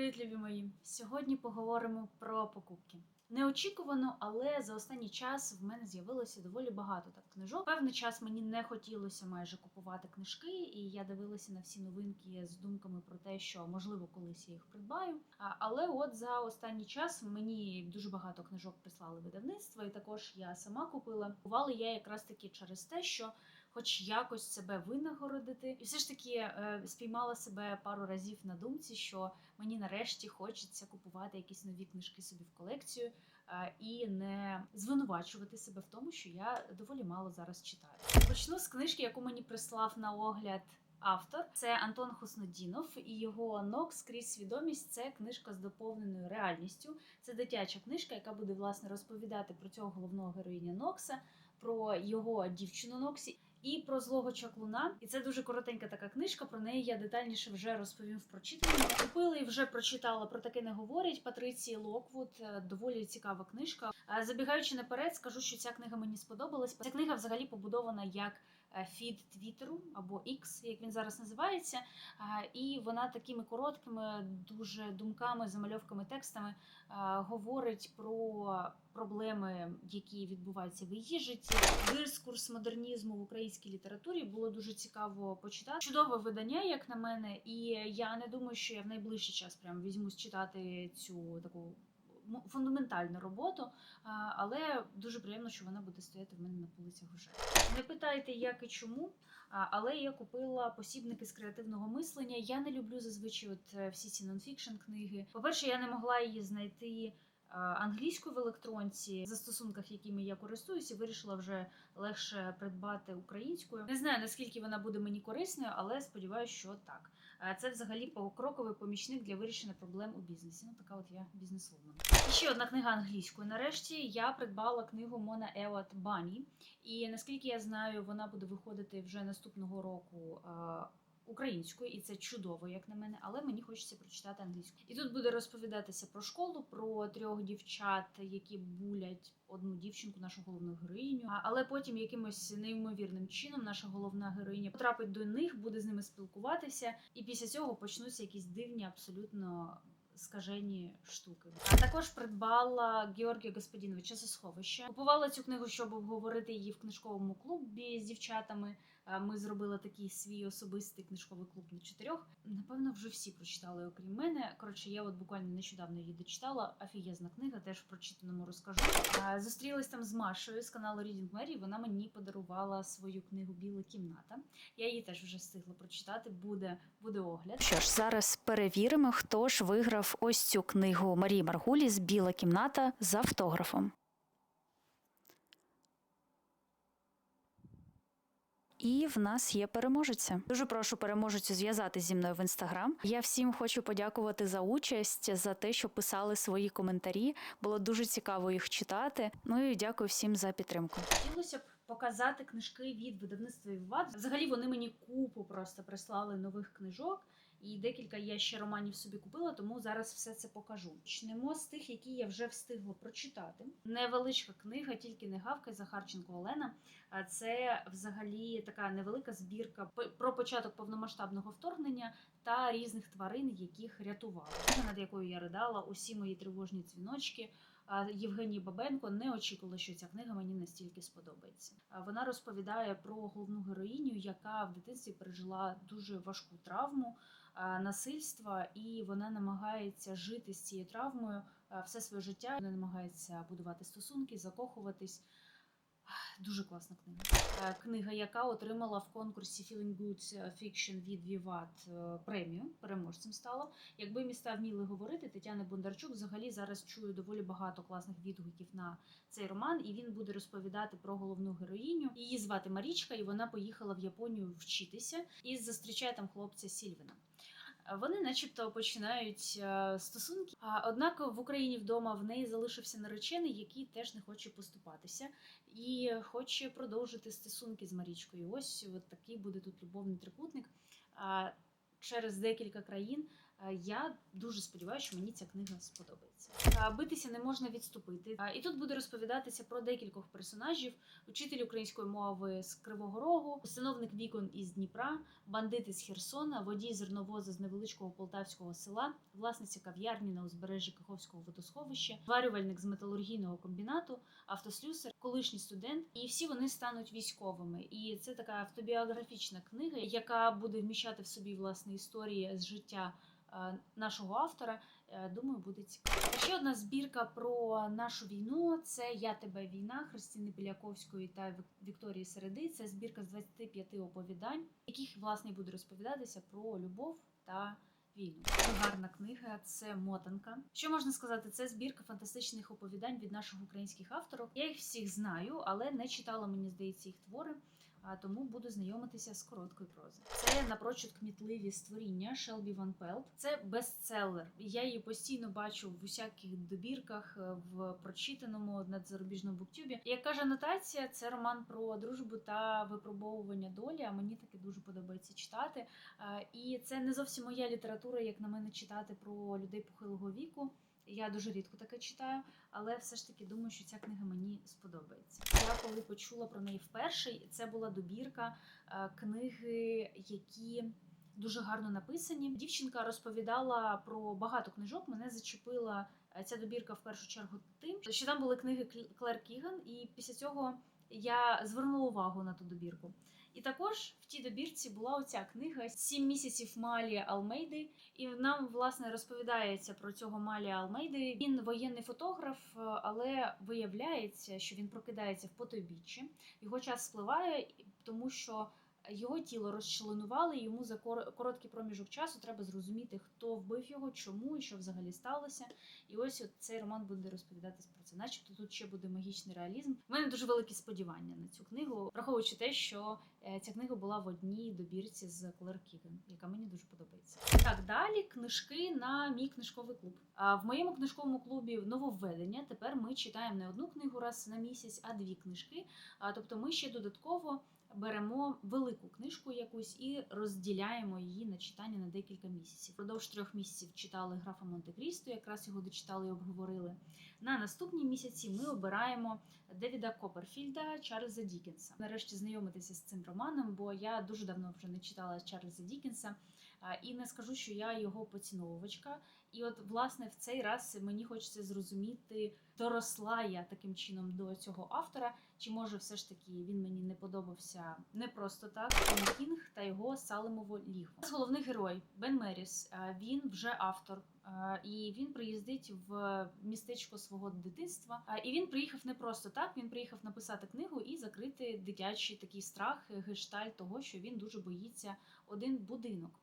Привіт, мої! Сьогодні поговоримо про покупки. Неочікувано, але за останній час в мене з'явилося доволі багато так книжок. Певний час мені не хотілося майже купувати книжки, і я дивилася на всі новинки з думками про те, що можливо колись я їх придбаю. Але от за останній час мені дуже багато книжок прислали видавництва, і також я сама купила. Купувала я якраз таки через те, що хоч якось себе винагородити, і все ж таки е, спіймала себе пару разів на думці, що мені нарешті хочеться купувати якісь нові книжки собі в колекцію е, і не звинувачувати себе в тому, що я доволі мало зараз читаю. Почну з книжки, яку мені прислав на огляд. Автор це Антон Хуснодінов і його Нокс крізь свідомість. Це книжка з доповненою реальністю. Це дитяча книжка, яка буде власне розповідати про цього головного героїня Нокса, про його дівчину Ноксі і про злого чаклуна. І це дуже коротенька така книжка. Про неї я детальніше вже розповім в прочитанні. Купила і вже прочитала про таке не говорять. Патриції Локвуд Е, доволі цікава книжка. Е, Забігаючи наперед, скажу, що ця книга мені сподобалась. Ця книга взагалі побудована як е, фід Твіттеру або X, як він зараз називається. І вона такими короткими, дуже думками, замальовками, текстами говорить про проблеми, які відбуваються в її житті. Дискурс модернізму в українській літературі було дуже цікаво почитати. Чудове видання, як на мене, і я не думаю, що я в найближчий час прям візьмусь читати цю таку. Фундаментальну роботу, але дуже приємно, що вона буде стояти в мене на полицях вже. Не питайте, як і чому, але я купила посібники з креативного мислення. Я не люблю зазвичай от е, всі ці нонфікшн книги. По-перше, я не могла її знайти англійською в електронці застосунках, якими я користуюся, вирішила вже легше придбати українською. Не знаю наскільки вона буде мені корисною, але сподіваюся, що так. Е, Це взагалі покроковий помічник для вирішення проблем у бізнесі. Ну така от я бізнесвумен. Ще одна книга англійською. Нарешті я придбала книгу Мона Елат Бані. І наскільки я знаю, вона буде виходити вже наступного року. Українською, і це чудово, як на мене, але мені хочеться прочитати англійською. І тут буде розповідатися про школу, про трьох дівчат, які булять одну дівчинку, нашу головну героїню. Але потім якимось неймовірним чином наша головна героїня потрапить до них, буде з ними спілкуватися, і після цього почнуться якісь дивні, абсолютно скажені штуки. А також придбала Георгія Господіновича за сховище. Купувала цю книгу, щоб обговорити її в книжковому клубі з дівчатами. Ми зробили такий свій особистий книжковий клуб на чотирьох. Напевно, вже всі прочитали, окрім мене. Коротше, я от буквально нещодавно її дочитала. Офігезна книга, теж в прочитаному розкажу. Зустрілась там з Машою з каналу Reading Mary. Вона мені подарувала свою книгу Біла кімната. Я її теж вже встигла прочитати. Буде, буде огляд. Що ж, зараз перевіримо, хто ж виграв ось цю книгу Марії Маргуліс Біла кімната з автографом. І в нас є переможеця. Дуже прошу переможецю зв'язатися зі мною в інстаграм. Я всім хочу подякувати за участь, за те, що писали свої коментарі. Було дуже цікаво їх читати. Ну і дякую всім за підтримку. Хотілося б показати книжки від видавництва Віват. Взагалі вони мені купу просто прислали нових книжок. І декілька я ще романів собі купила, тому зараз все це покажу. Почнемо з тих, які я вже встигла прочитати. Невеличка книга, тільки не гавкай Захарченко Олена. А Це взагалі така невелика збірка про початок повномасштабного вторгнення та різних тварин, яких рятували. Над якою я ридала, усі мої тривожні дзвіночки. А Євгенії Бабенко не очікувала, що ця книга мені настільки сподобається. Вона розповідає про головну героїню, яка в дитинстві пережила дуже важку травму насильства, і вона намагається жити з цією травмою все своє життя. Вона намагається будувати стосунки, закохуватись. Дуже класна книга. Е, Книга, яка отримала в конкурсі Feeling Good Fiction від Vivat е, премію, переможцем стала. Якби міста вміли говорити, Тетяни Бондарчук взагалі зараз чую доволі багато класних відгуків на цей роман, і він буде розповідати про головну героїню. Її звати Марічка, і вона поїхала в Японію вчитися і зустрічає там хлопця Сільвина. Е, Вони, начебто, починають е, стосунки. А однак в Україні вдома в неї залишився наречений, який теж не хоче поступатися і хоче продовжити стосунки з Марічкою. Ось от такий буде тут любовний трикутник. Через декілька країн Я дуже сподіваюся, що мені ця книга сподобається. Е, Битися не можна відступити. Е, І тут буде розповідатися про декількох персонажів: учитель української мови з Кривого Рогу, установник вікон із Дніпра, бандити з Херсона, водій зерновоза з невеличкого полтавського села, власниця кав'ярні на узбережжі Каховського водосховища, зварювальник з металургійного комбінату, автослюсар, колишній студент, і всі вони стануть військовими. І це така автобіографічна книга, яка буде вміщати в собі власне історії з життя е, нашого автора. Е, Думаю, буде цікаво. Ще одна збірка про нашу війну. Це Я тебе війна Христини Біляковської та Вікторії Середи. Це збірка з 25 оповідань, яких власне буде розповідатися про любов та. Дуже гарна книга, це мотанка. Що можна сказати? Це збірка фантастичних оповідань від наших українських авторів. Я їх всіх знаю, але не читала, мені здається, їх твори. А тому буду знайомитися з короткою прозою. Це напрочуд кмітливі створіння Шелбі Ван Пелт. Це бестселер. Я її постійно бачу в усяких добірках е, в прочитаному надзарубіжному буктюбі. Як каже анотація, це роман про дружбу та випробовування долі. А мені таки дуже подобається читати. Е, І це не зовсім моя література, як на мене, читати про людей похилого віку. Я дуже рідко таке читаю, але все ж таки думаю, що ця книга мені сподобається. Я коли почула про неї вперше, це була добірка е, книги, які дуже гарно написані. Дівчинка розповідала про багато книжок. Мене зачепила е, ця добірка в першу чергу тим, що там були книги Клер Кіган, і після цього я звернула увагу на ту добірку. І також в тій добірці була оця книга Сім місяців Малі Алмейди. І нам власне розповідається про цього Малі Алмейди. Він воєнний фотограф, але виявляється, що він прокидається в потобіччі. Його час спливає, тому що його тіло розчленували. Йому за кор- короткий проміжок часу треба зрозуміти, хто вбив його, чому і що взагалі сталося. І ось цей роман буде розповідати про це. Начебто тут ще буде магічний реалізм. У мене дуже великі сподівання на цю книгу, враховуючи те, що е, ця книга була в одній добірці з Клер Кіган, яка мені дуже подобається. Так, далі книжки на мій книжковий клуб. А в моєму книжковому клубі нововведення. Тепер ми читаємо не одну книгу раз на місяць, а дві книжки. Тобто, ми ще додатково беремо велику книжку якусь і розділяємо її на читання на декілька місяців. Продовж трьох місяців читали графа Монте-Крісто, якраз його дочитали і обговорили. На наступні місяці ми обираємо Девіда Копперфільда, Чарльза Дікенса. Нарешті знайомитися з цим романом, бо я дуже давно вже не читала Чарльза Дікенса. І не скажу, що я його поціновувачка. І от, власне, в цей раз мені хочеться зрозуміти, доросла я таким чином до цього автора, чи може все ж таки він мені не подобався не просто так. Том Кінг та його Салемово лігво. Головний герой Бен Меріс. Він вже автор. І він приїздить в містечко свого дитинства. І він приїхав не просто так. Він приїхав написати книгу і закрити дитячий такий страх, гештальт того, що він дуже боїться один будинок.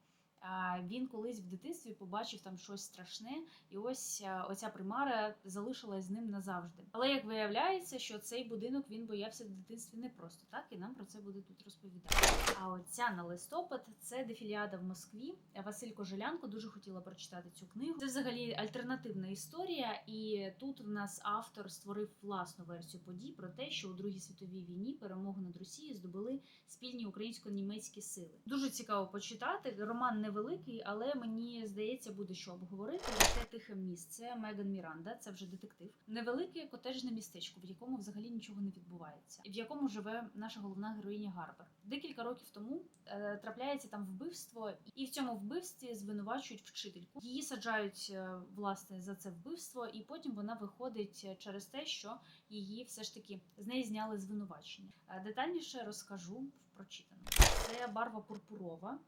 Він колись в дитинстві побачив там щось страшне, і ось оця примара залишилась з ним назавжди. Але як виявляється, що цей будинок він боявся в дитинстві не просто так, і нам про це буде тут розповідати. А оця на листопад це дефіліада в Москві. Василь Кожелянко дуже хотіла прочитати цю книгу. Це взагалі альтернативна історія, і тут в нас автор створив власну версію подій про те, що у Другій світовій війні перемогу над Росією здобули спільні українсько-німецькі сили. Дуже цікаво почитати. Роман невеликий, але мені здається, буде що обговорити. Це тихе місце Меган Міранда. Це вже детектив. Невелике котежне містечко, в якому взагалі нічого не відбувається, і в якому живе наша головна героїня Гарбер. Декілька років тому е, трапляється там вбивство, і в цьому вбивстві звинувачують вчительку. Її саджають е, власне за це вбивство, і потім вона виходить е, через те, що її все ж таки з неї зняли звинувачення. Е, Детальніше розкажу в прочитаному. Це барва пурпурова.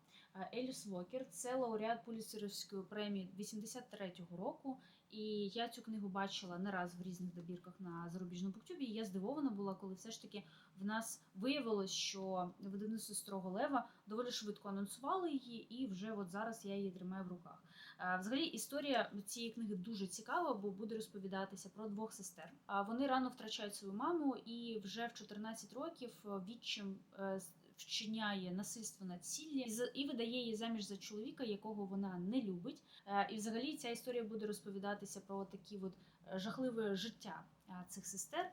Еліс Вокер це лауреат Пуліцерівської премії 83-го року. І я цю книгу бачила не раз в різних добірках на зарубіжному буктюбі. І я здивована була, коли все ж таки в нас виявилось, що видавництво Строго Лева доволі швидко анонсували її, і вже от зараз я її тримаю в руках. Взагалі, історія цієї книги дуже цікава, бо буде розповідатися про двох сестер. А Вони рано втрачають свою маму, і вже в 14 років відчим е, вчиняє насильство над Сіллі і видає її заміж за чоловіка, якого вона не любить. Е, І взагалі ця історія буде розповідатися про такі от е, жахливе життя е, цих сестер.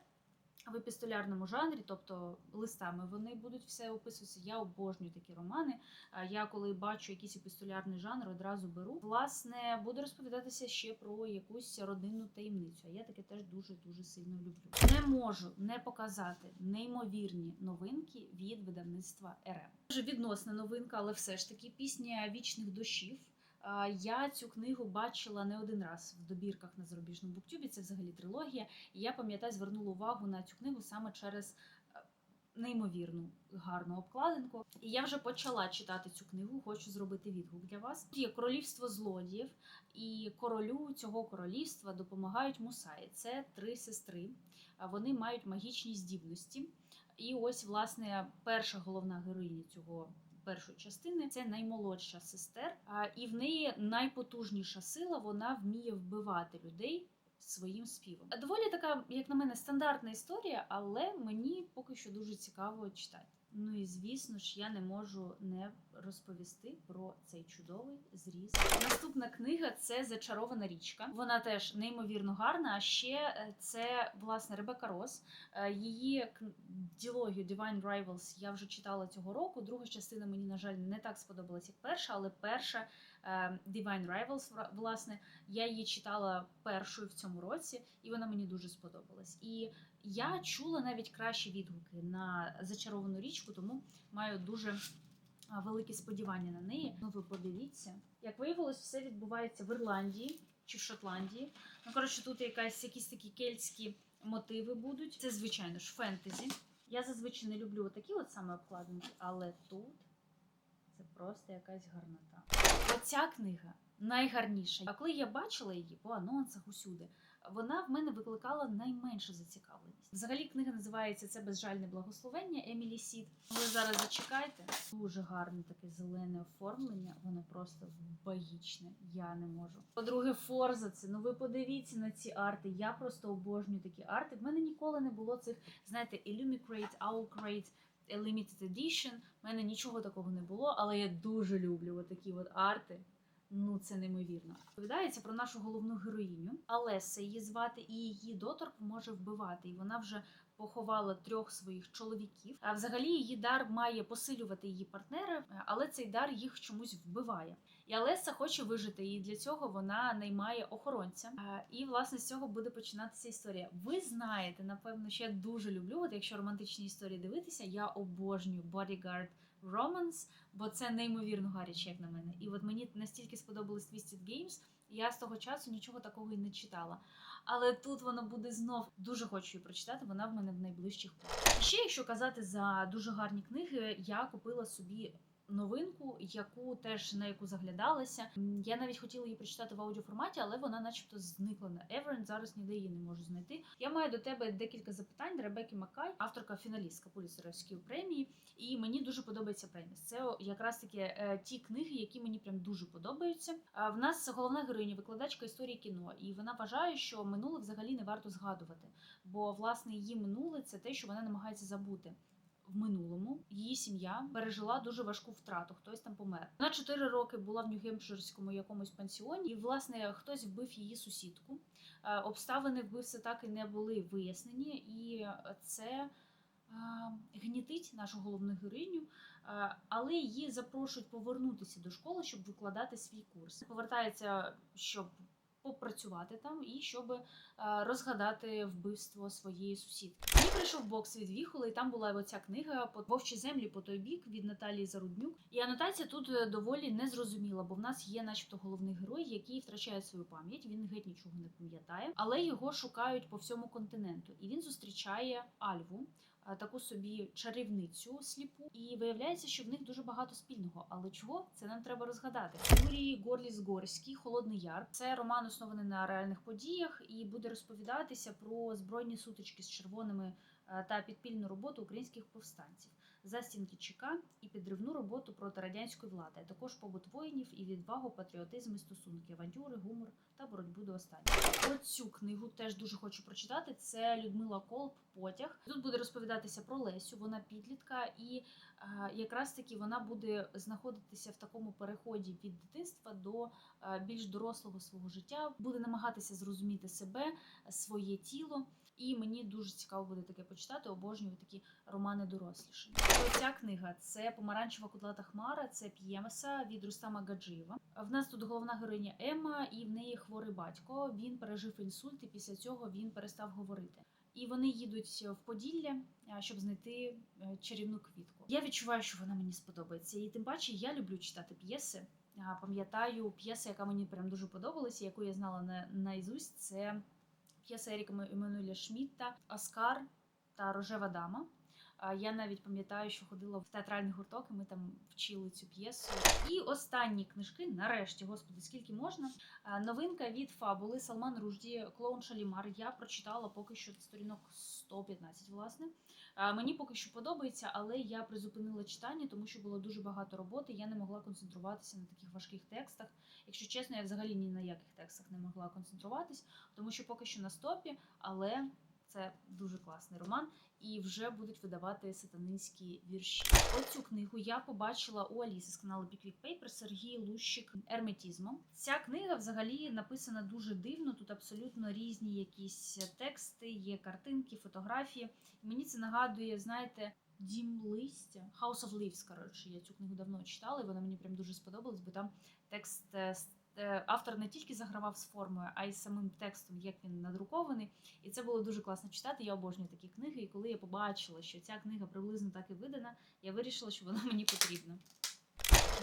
В епістолярному жанрі, тобто листами вони будуть все описуватися. Я обожнюю такі романи. А Я коли бачу якийсь епістолярний жанр, одразу беру. Власне, буде розповідатися ще про якусь родинну таємницю. А я таке теж дуже дуже сильно люблю. Не можу не показати неймовірні новинки від видавництва РМ. Дуже відносна новинка, але все ж таки пісня вічних дощів. Я цю книгу бачила не один раз в добірках на зарубіжному буктюбі. Це взагалі трилогія. І я пам'ятаю, звернула увагу на цю книгу саме через е, неймовірну гарну обкладинку. І я вже почала читати цю книгу. Хочу зробити відгук для вас. Тут Є королівство злодіїв, і королю цього королівства допомагають мусаї. Це три сестри. Вони мають магічні здібності. І ось, власне, перша головна героїня цього. Першої частини це наймолодша сестер, і в неї найпотужніша сила. Вона вміє вбивати людей своїм співом. Доволі така, як на мене, стандартна історія, але мені поки що дуже цікаво читати. Ну і звісно ж, я не можу не розповісти про цей чудовий зріз. Наступна книга це Зачарована річка. Вона теж неймовірно гарна. А ще е, це власне Ребека Рос. Е, Її ділогію Divine Rivals я вже читала цього року. Друга частина мені, на жаль, не так сподобалась, як перша, але перша Divine Rivals, власне, я її читала першою в цьому році, і вона мені дуже сподобалась. І я чула навіть кращі відгуки на зачаровану річку, тому маю дуже великі сподівання на неї. Ну, ви подивіться. Як виявилось, все відбувається в Ірландії чи в Шотландії. Ну, коротше, тут якась якісь такі кельтські мотиви будуть. Це, звичайно ж, фентезі. Я зазвичай не люблю такі от саме обкладинки, але тут це просто якась гарнота. Оця книга найгарніша. А коли я бачила її по анонсах усюди, вона в мене викликала найменшу зацікавленість. Взагалі книга називається Це безжальне благословення Емілі Сід. Ви зараз зачекайте. Дуже гарне таке зелене оформлення. Воно просто багічне. Я не можу. По-друге, Форза це. Ну ви подивіться на ці арти. Я просто обожнюю такі арти. В мене ніколи не було цих, знаєте, Illumicrate, Owlcrate, Limited Edition. У мене нічого такого не було, але я дуже люблю такі от арти. Ну, це неймовірно. Повідається про нашу головну героїню. Алеса її звати, і її доторк може вбивати. І вона вже поховала трьох своїх чоловіків. А взагалі її дар має посилювати її партнери, але цей дар їх чомусь вбиває. І Алеса хоче вижити, і для цього вона наймає охоронця. І власне з цього буде починатися історія. Ви знаєте, напевно, що я дуже люблю. От якщо романтичні історії дивитися, я обожнюю Bodyguard Romance, бо це неймовірно гаряче, як на мене. І от мені настільки сподобались Twisted Games, я з того часу нічого такого і не читала. Але тут воно буде знов дуже хочу її прочитати. Вона в мене в найближчих. Ще, якщо казати за дуже гарні книги, я купила собі. Новинку, яку теж на яку заглядалася. Я навіть хотіла її прочитати в аудіоформаті, але вона, начебто, зникла на Everend. Зараз ніде її не можу знайти. Я маю до тебе декілька запитань. Ребекки Макай, авторка фіналістка Пуліцерівської премії, і мені дуже подобається преміс. Це якраз таки е, ті книги, які мені прям дуже подобаються. В нас головна героїня, викладачка історії кіно, і вона вважає, що минуле взагалі не варто згадувати, бо власне її минуле це те, що вона намагається забути. В минулому її сім'я пережила дуже важку втрату. Хтось там помер. Вона 4 роки була в Нью-Гемпширському якомусь пансіоні, і власне хтось вбив її сусідку. Е, Обставини вбивства так і не були вияснені, і це е, гнітить нашу головну героїню, е, але її запрошують повернутися до школи, щоб викладати свій курс. Повертається, щоб попрацювати там і щоб е, розгадати вбивство своєї сусідки. Мені прийшов бокс від Віхола, і там була оця книга по вовчі землі по той бік від Наталії Заруднюк. І анотація тут е, доволі незрозуміла, бо в нас є, начебто, головний герой, який втрачає свою пам'ять. Він геть нічого не пам'ятає, але його шукають по всьому континенту. І він зустрічає Альву. Е, Таку собі чарівницю сліпу, і виявляється, що в них дуже багато спільного. Але чого це нам треба розгадати? Юрій Горліс Горський, Холодний Яр. Це роман оснований на реальних подіях і буде розповідатися про збройні сутички з червоними е, та підпільну роботу українських повстанців, застінки ЧК і підривну роботу проти радянської влади, а також побут воїнів і відвагу, патріотизм і стосунки, авантюри, гумор та боротьбу до останнього. Оцю книгу теж дуже хочу прочитати. Це Людмила Колб Потяг. Тут буде розповідатися про Лесю. Вона підлітка, і е, якраз таки вона буде знаходитися в такому переході від дитинства до е, більш дорослого свого життя. Буде намагатися зрозуміти себе, своє тіло. І мені дуже цікаво буде таке почитати. Обожнюю такі романи доросліші. Ця книга це помаранчева кудлата хмара, це п'ємеса від Рустама Гаджиєва. В нас тут головна героїня Емма, і в неї хворий батько. Він пережив інсульт, і після цього він перестав говорити. І вони їдуть в Поділля, щоб знайти е, чарівну квітку. Я відчуваю, що вона мені сподобається. І тим паче я люблю читати п'єси. Пам'ятаю п'єса, яка мені прям дуже подобалася, яку я знала на наізусть, це п'єса Еріка Еммануеля Шмітта Оскар та Рожева дама. Я навіть пам'ятаю, що ходила в театральний гурток, і ми там вчили цю п'єсу. І останні книжки, нарешті, господи, скільки можна. Новинка від фабули Салман Ружді Клоун Шалімар. Я прочитала поки що сторінок 115, власне. Мені поки що подобається, але я призупинила читання, тому що було дуже багато роботи. Я не могла концентруватися на таких важких текстах. Якщо чесно, я взагалі ні на яких текстах не могла концентруватись, тому що поки що на стопі, але це дуже класний роман, і вже будуть видавати сатанинські вірші. Оцю книгу я побачила у Аліси з каналу Pickwick Paper Сергій Лущик Ерметізмом. Ця книга взагалі написана дуже дивно. Тут абсолютно різні якісь тексти, є картинки, фотографії. Мені це нагадує, знаєте. Дім листя House of Leaves, коротше, я цю книгу давно читала, і вона мені прям дуже сподобалась, бо там текст е, автор не тільки загравав з формою, а й самим текстом, як він надрукований. І це було дуже класно читати. Я обожнюю такі книги. І коли я побачила, що ця книга приблизно так і видана, я вирішила, що вона мені потрібна.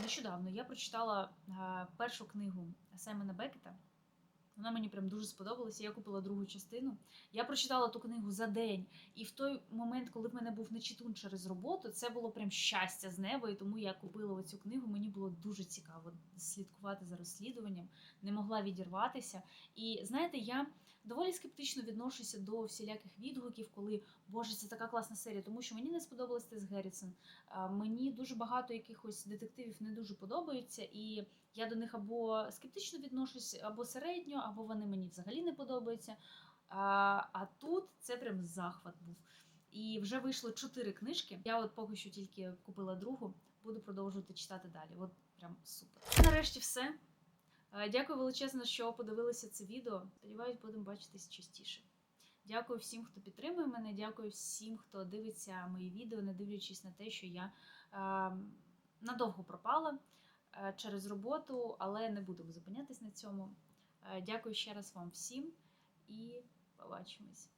Нещодавно я прочитала е, першу книгу Саймона Бекета. Вона мені прям дуже сподобалася. Я купила другу частину. Я прочитала ту книгу за день, і в той момент, коли в мене був нечитун через роботу, це було прям щастя з неба. І тому я купила оцю книгу. Мені було дуже цікаво слідкувати за розслідуванням, не могла відірватися. І знаєте, я доволі скептично відношуся до всіляких відгуків, коли Боже, це така класна серія, тому що мені не сподобалась Тес Геррісон. Мені дуже багато якихось детективів не дуже подобаються, і я до них або скептично відношусь, або середньо, або вони мені взагалі не подобаються. А, а тут це прям захват був. І вже вийшло чотири книжки. Я от поки що тільки купила другу, буду продовжувати читати далі. От прям супер. Це нарешті все. Е, Дякую величезно, що подивилися це відео. Сподіваюсь, будемо бачитись частіше. Дякую всім, хто підтримує мене. Дякую всім, хто дивиться мої відео, не дивлячись на те, що я е, надовго пропала через роботу, але не будемо зупинятись на цьому. Е, дякую ще раз вам всім і побачимось.